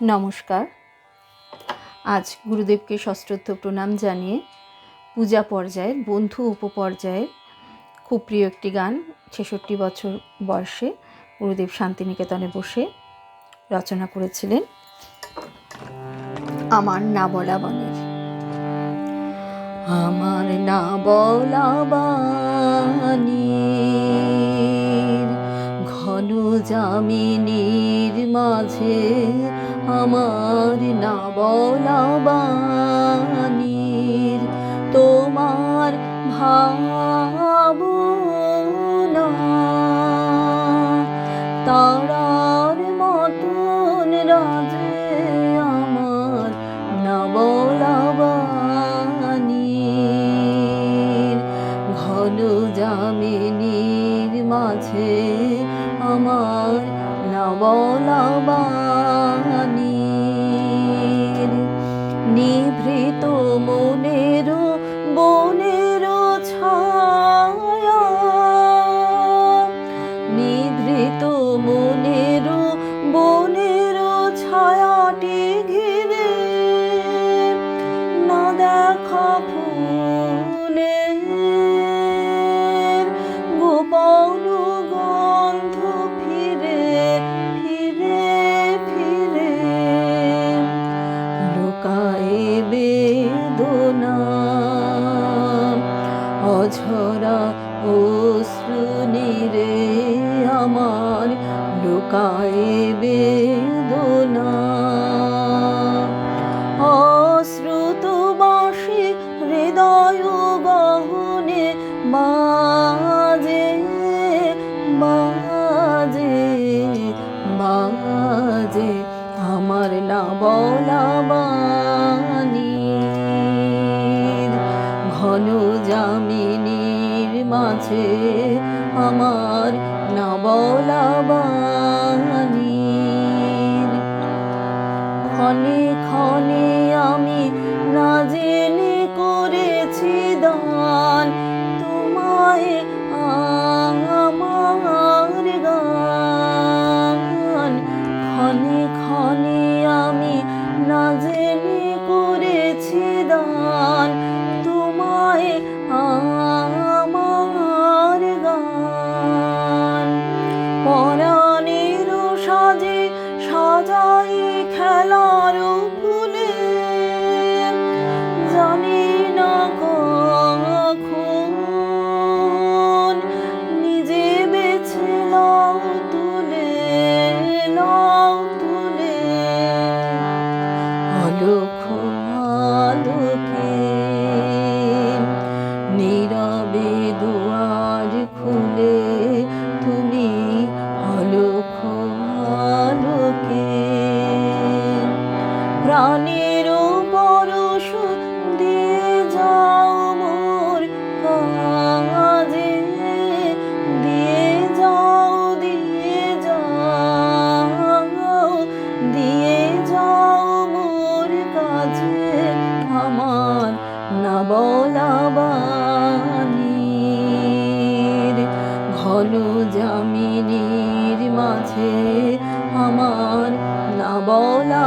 নমস্কার। আজ গুরুদেবকে সশ্রদ্ধ প্রণাম জানিয়ে পূজা পর্যায়ের, বন্ধু উপপর্যায়ের খুব প্রিয় একটি গান ছেষট্টি বছর বয়সে গুরুদেব শান্তিনিকেতনে বসে রচনা করেছিলেন। আমার না বলা বনের আমার না বলা ঘন জামিনীর মাঝে আমার না বলা বাণীর তোমার ভাবনা। তারার মতন রাজে আমার না বলা বাণীর ঘন জামিনীর মাঝে আমার না বলা নিভৃত মনের বনের ছায়া। নিভৃত মনের বনের ছায়াটি ঘিরে না দেখা অশ্রু নিরে আমার লুকায় বেদনা। অশ্রুত বাসি হৃদয় গহনে বাজে বাজে বাজে আমার না বলা বাণীর মাঝে আমার না বলা বাণীর ক্ষণে ক্ষণে আমি না সাজাই খেলার প্রাণের পরশ দিয়ে যাও মোর কাজে। দিয়ে যাও দিয়ে যাও দিয়ে যাও মোর কাছে আমার না বলা বাণীর ঘন জামিনীর মাঝে আমার না বলা